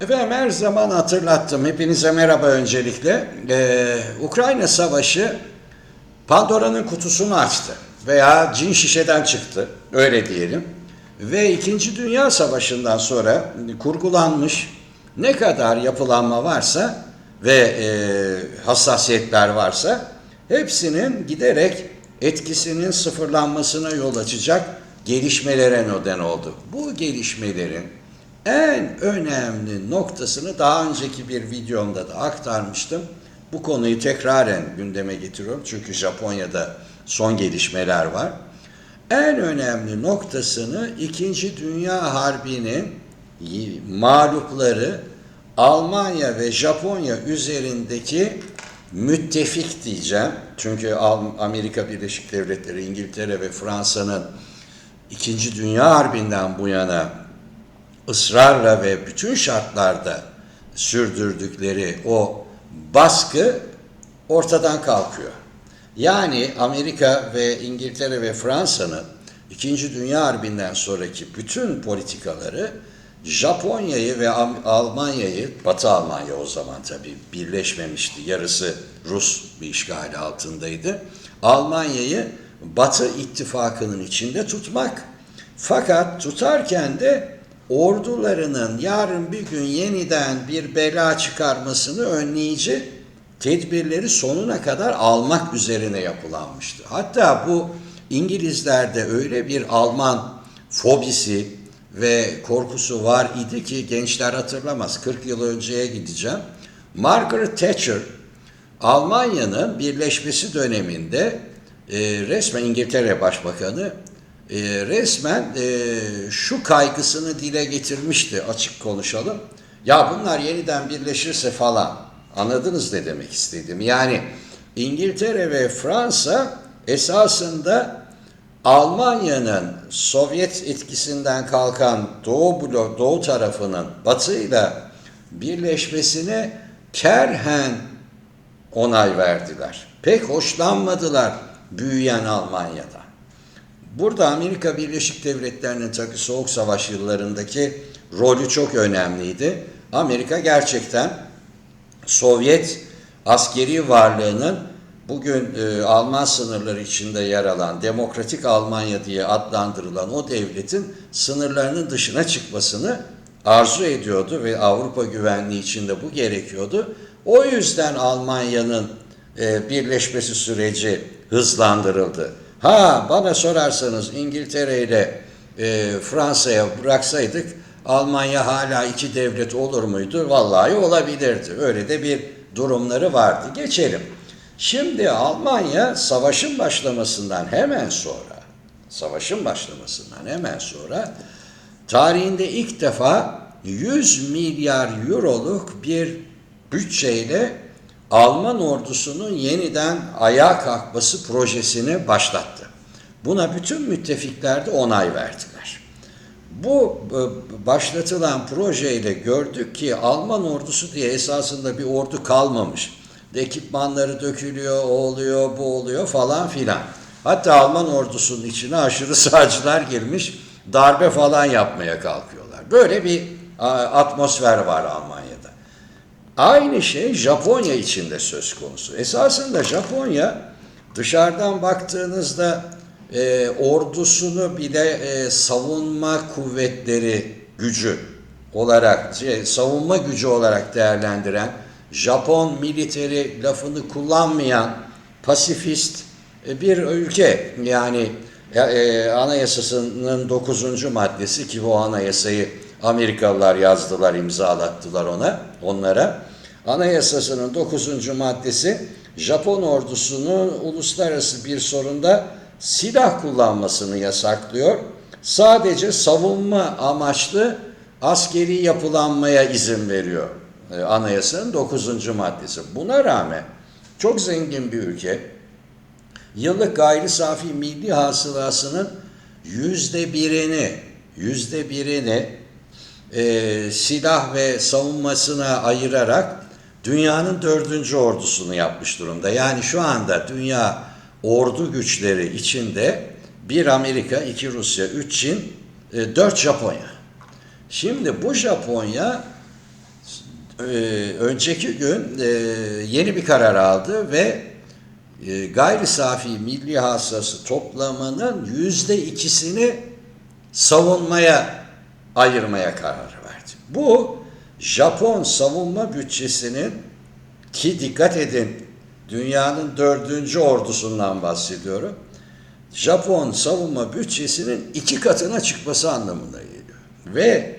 Efendim her zaman hatırlattım. Hepinize merhaba öncelikle. Ee, Ukrayna Savaşı Pandora'nın kutusunu açtı. Veya cin şişeden çıktı. Öyle diyelim. Ve İkinci Dünya Savaşı'ndan sonra kurgulanmış ne kadar yapılanma varsa ve e, hassasiyetler varsa hepsinin giderek etkisinin sıfırlanmasına yol açacak gelişmelere neden oldu. Bu gelişmelerin en önemli noktasını daha önceki bir videomda da aktarmıştım. Bu konuyu tekraren gündeme getiriyorum çünkü Japonya'da son gelişmeler var. En önemli noktasını İkinci Dünya Harbi'nin mağlupları Almanya ve Japonya üzerindeki müttefik diyeceğim. Çünkü Amerika Birleşik Devletleri, İngiltere ve Fransa'nın İkinci Dünya Harbi'nden bu yana ısrarla ve bütün şartlarda sürdürdükleri o baskı ortadan kalkıyor. Yani Amerika ve İngiltere ve Fransa'nın İkinci Dünya Harbi'nden sonraki bütün politikaları Japonya'yı ve Almanya'yı, Batı Almanya o zaman tabii birleşmemişti. Yarısı Rus bir işgali altındaydı. Almanya'yı Batı ittifakının içinde tutmak. Fakat tutarken de ordularının yarın bir gün yeniden bir bela çıkarmasını önleyici tedbirleri sonuna kadar almak üzerine yapılanmıştı. Hatta bu İngilizlerde öyle bir Alman fobisi ve korkusu var idi ki gençler hatırlamaz. 40 yıl önceye gideceğim. Margaret Thatcher Almanya'nın birleşmesi döneminde e, resmen İngiltere Başbakanı e, resmen e, şu kaygısını dile getirmişti açık konuşalım. Ya bunlar yeniden birleşirse falan anladınız ne demek istedim. Yani İngiltere ve Fransa esasında Almanya'nın Sovyet etkisinden kalkan Doğu blok, Doğu tarafının Batı'yla birleşmesine kerhen onay verdiler. Pek hoşlanmadılar büyüyen Almanya'da. Burada Amerika Birleşik Devletleri'nin tabii Soğuk Savaş yıllarındaki rolü çok önemliydi. Amerika gerçekten Sovyet askeri varlığının bugün e, Alman sınırları içinde yer alan Demokratik Almanya diye adlandırılan o devletin sınırlarının dışına çıkmasını arzu ediyordu ve Avrupa güvenliği içinde bu gerekiyordu. O yüzden Almanya'nın e, birleşmesi süreci hızlandırıldı. Ha bana sorarsanız İngiltere ile e, Fransa'ya bıraksaydık Almanya hala iki devlet olur muydu? Vallahi olabilirdi. Öyle de bir durumları vardı. Geçelim. Şimdi Almanya savaşın başlamasından hemen sonra, savaşın başlamasından hemen sonra tarihinde ilk defa 100 milyar euroluk bir bütçeyle Alman ordusunun yeniden ayağa kalkması projesini başlattı. Buna bütün müttefikler de onay verdiler. Bu e, başlatılan projeyle gördük ki Alman ordusu diye esasında bir ordu kalmamış. Ekipmanları dökülüyor, o oluyor, bu oluyor falan filan. Hatta Alman ordusunun içine aşırı sağcılar girmiş, darbe falan yapmaya kalkıyorlar. Böyle bir atmosfer var Almanya'da. Aynı şey Japonya için de söz konusu. Esasında Japonya dışarıdan baktığınızda e, ordusunu bile e, savunma kuvvetleri gücü olarak, şey, savunma gücü olarak değerlendiren, Japon militeri lafını kullanmayan pasifist e, bir ülke. Yani e, anayasasının 9. maddesi ki bu anayasayı Amerikalılar yazdılar, imzalattılar ona, onlara. Anayasasının 9. maddesi Japon ordusunun uluslararası bir sorunda silah kullanmasını yasaklıyor. Sadece savunma amaçlı askeri yapılanmaya izin veriyor. Ee, anayasanın 9. maddesi. Buna rağmen çok zengin bir ülke yıllık gayri safi milli hasılasının yüzde birini yüzde birini e, silah ve savunmasına ayırarak dünyanın dördüncü ordusunu yapmış durumda. Yani şu anda dünya ordu güçleri içinde bir Amerika, iki Rusya, üç Çin, e, dört Japonya. Şimdi bu Japonya e, önceki gün e, yeni bir karar aldı ve e, gayri safi milli hasılası toplamının yüzde ikisini savunmaya ayırmaya karar verdi. Bu Japon savunma bütçesinin ki dikkat edin dünyanın dördüncü ordusundan bahsediyorum. Japon savunma bütçesinin iki katına çıkması anlamına geliyor. Ve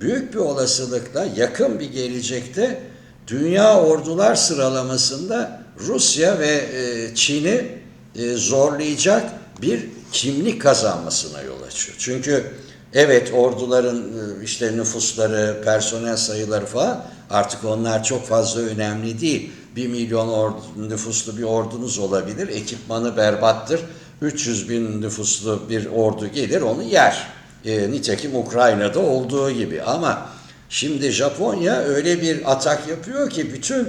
büyük bir olasılıkla yakın bir gelecekte dünya ordular sıralamasında Rusya ve e, Çin'i e, zorlayacak bir kimlik kazanmasına yol açıyor. Çünkü evet orduların e, işte nüfusları, personel sayıları falan artık onlar çok fazla önemli değil. Bir milyon ordu, nüfuslu bir ordunuz olabilir, ekipmanı berbattır. 300 bin nüfuslu bir ordu gelir onu yer. E, nitekim Ukrayna'da olduğu gibi ama şimdi Japonya öyle bir atak yapıyor ki bütün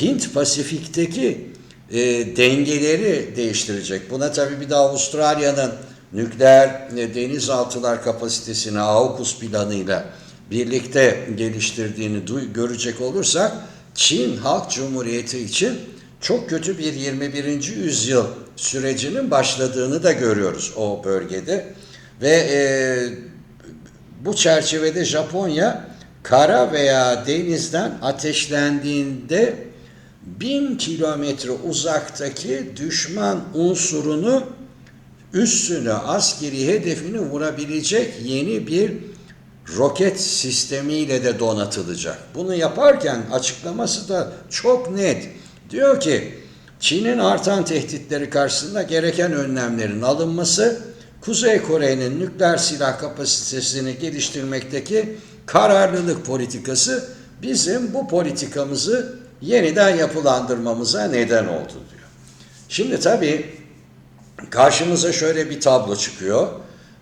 Hint Pasifik'teki e, dengeleri değiştirecek. Buna tabii bir de Avustralya'nın nükleer e, denizaltılar kapasitesini AUKUS planıyla birlikte geliştirdiğini duy- görecek olursak Çin Halk Cumhuriyeti için çok kötü bir 21. yüzyıl sürecinin başladığını da görüyoruz o bölgede ve e, bu çerçevede Japonya kara veya denizden ateşlendiğinde bin kilometre uzaktaki düşman unsurunu üstüne askeri hedefini vurabilecek yeni bir roket sistemiyle de donatılacak. Bunu yaparken açıklaması da çok net. Diyor ki Çin'in artan tehditleri karşısında gereken önlemlerin alınması, Kuzey Kore'nin nükleer silah kapasitesini geliştirmekteki kararlılık politikası bizim bu politikamızı yeniden yapılandırmamıza neden oldu diyor. Şimdi tabii karşımıza şöyle bir tablo çıkıyor.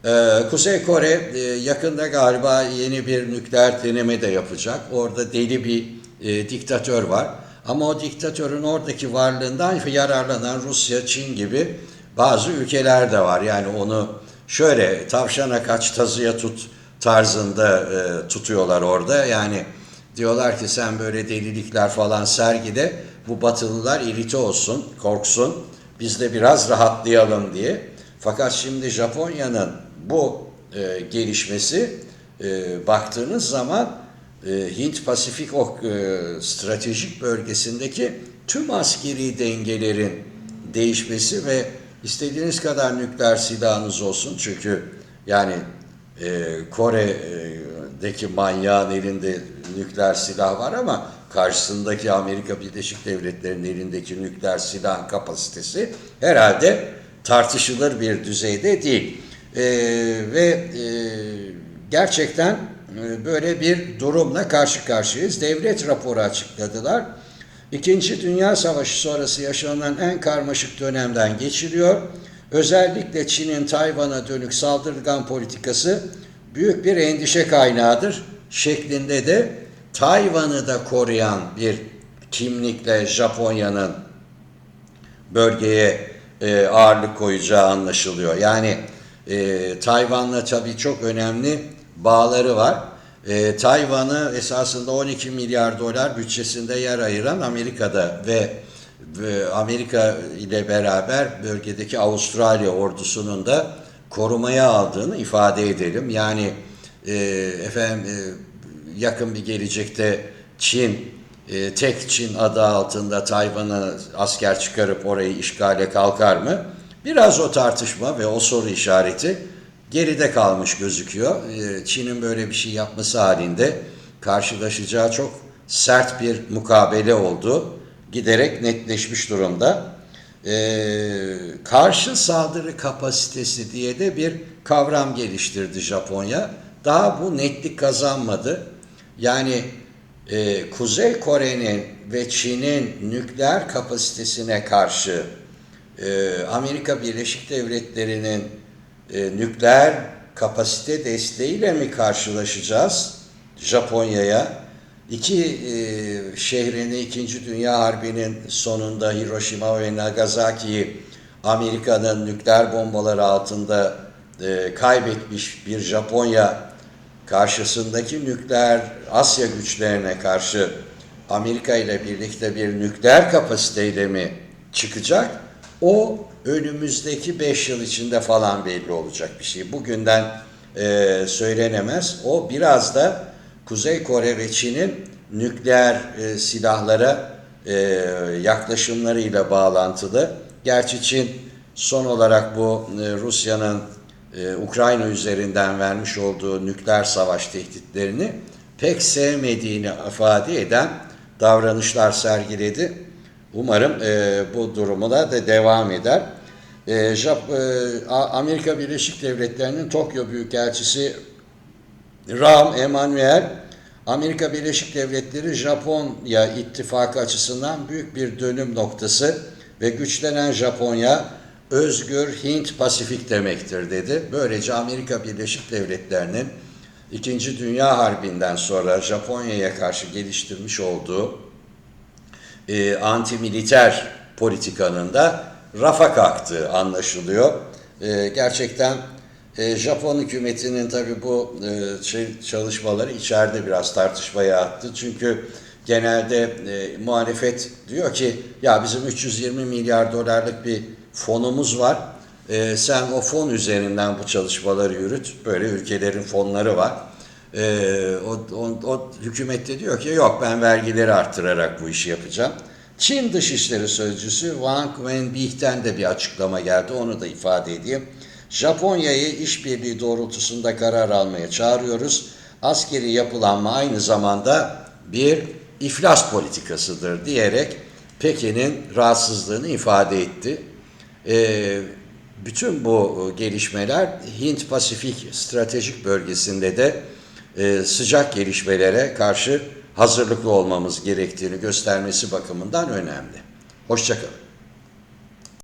Ee, Kuzey Kore e, yakında galiba yeni bir nükleer deneme de yapacak. Orada deli bir e, diktatör var. Ama o diktatörün oradaki varlığından yararlanan Rusya, Çin gibi bazı ülkeler de var. Yani onu şöyle tavşana kaç tazıya tut tarzında e, tutuyorlar orada. Yani diyorlar ki sen böyle delilikler falan sergide bu batılılar irite olsun, korksun. Biz de biraz rahatlayalım diye. Fakat şimdi Japonya'nın bu e, gelişmesi e, baktığınız zaman e, Hint-Pasifik o e, stratejik bölgesindeki tüm askeri dengelerin değişmesi ve istediğiniz kadar nükleer silahınız olsun çünkü yani e, Kore'deki manyağın elinde nükleer silah var ama karşısındaki Amerika Birleşik Devletleri'nin elindeki nükleer silah kapasitesi herhalde tartışılır bir düzeyde değil. E, ve e, gerçekten e, böyle bir durumla karşı karşıyayız. Devlet raporu açıkladılar. İkinci Dünya Savaşı sonrası yaşanan en karmaşık dönemden geçiliyor. Özellikle Çin'in Tayvan'a dönük saldırgan politikası büyük bir endişe kaynağıdır şeklinde de Tayvan'ı da koruyan bir kimlikle Japonya'nın bölgeye e, ağırlık koyacağı anlaşılıyor. Yani e, Tayvan'la tabii çok önemli bağları var. E, Tayvan'ı esasında 12 milyar dolar bütçesinde yer ayıran Amerika'da ve, ve Amerika ile beraber bölgedeki Avustralya ordusunun da korumaya aldığını ifade edelim. Yani e, efendim e, yakın bir gelecekte Çin e, tek Çin adı altında Tayvan'a asker çıkarıp orayı işgale kalkar mı? Biraz o tartışma ve o soru işareti geride kalmış gözüküyor. E, Çin'in böyle bir şey yapması halinde karşılaşacağı çok sert bir mukabele oldu. Giderek netleşmiş durumda. E, karşı saldırı kapasitesi diye de bir kavram geliştirdi Japonya. Daha bu netlik kazanmadı. Yani e, Kuzey Kore'nin ve Çin'in nükleer kapasitesine karşı e, Amerika Birleşik Devletleri'nin e, nükleer kapasite desteğiyle mi karşılaşacağız Japonya'ya? İki e, şehrini İkinci Dünya Harbi'nin sonunda Hiroşima ve Nagasaki'yi Amerika'nın nükleer bombaları altında e, kaybetmiş bir Japonya karşısındaki nükleer Asya güçlerine karşı Amerika ile birlikte bir nükleer kapasiteyle mi çıkacak? O önümüzdeki 5 yıl içinde falan belli olacak bir şey. Bugünden e, söylenemez. O biraz da Kuzey Kore ve Çin'in nükleer e, silahlara e, yaklaşımlarıyla bağlantılı. Gerçi Çin son olarak bu e, Rusya'nın e, Ukrayna üzerinden vermiş olduğu nükleer savaş tehditlerini pek sevmediğini ifade eden davranışlar sergiledi. Umarım e, bu durumu da, devam eder. E, Jap- e, Amerika Birleşik Devletleri'nin Tokyo Büyükelçisi Rahm Emanuel, Amerika Birleşik Devletleri Japonya ittifakı açısından büyük bir dönüm noktası ve güçlenen Japonya özgür Hint Pasifik demektir dedi. Böylece Amerika Birleşik Devletleri'nin İkinci Dünya Harbi'nden sonra Japonya'ya karşı geliştirmiş olduğu e, antimiliter politikanın da rafa kalktığı anlaşılıyor. E, gerçekten e, Japon hükümetinin tabii bu e, şey, çalışmaları içeride biraz tartışmaya attı. Çünkü genelde e, muhalefet diyor ki ya bizim 320 milyar dolarlık bir fonumuz var. E, sen o fon üzerinden bu çalışmaları yürüt. Böyle ülkelerin fonları var. Ee, o, o, o hükümet de diyor ki yok ben vergileri arttırarak bu işi yapacağım. Çin Dışişleri Sözcüsü Wang Wenbei'den de bir açıklama geldi. Onu da ifade edeyim. Japonya'yı işbirliği doğrultusunda karar almaya çağırıyoruz. Askeri yapılanma aynı zamanda bir iflas politikasıdır diyerek Pekin'in rahatsızlığını ifade etti. Ee, bütün bu gelişmeler Hint-Pasifik stratejik bölgesinde de e, sıcak gelişmelere karşı hazırlıklı olmamız gerektiğini göstermesi bakımından önemli. Hoşçakalın.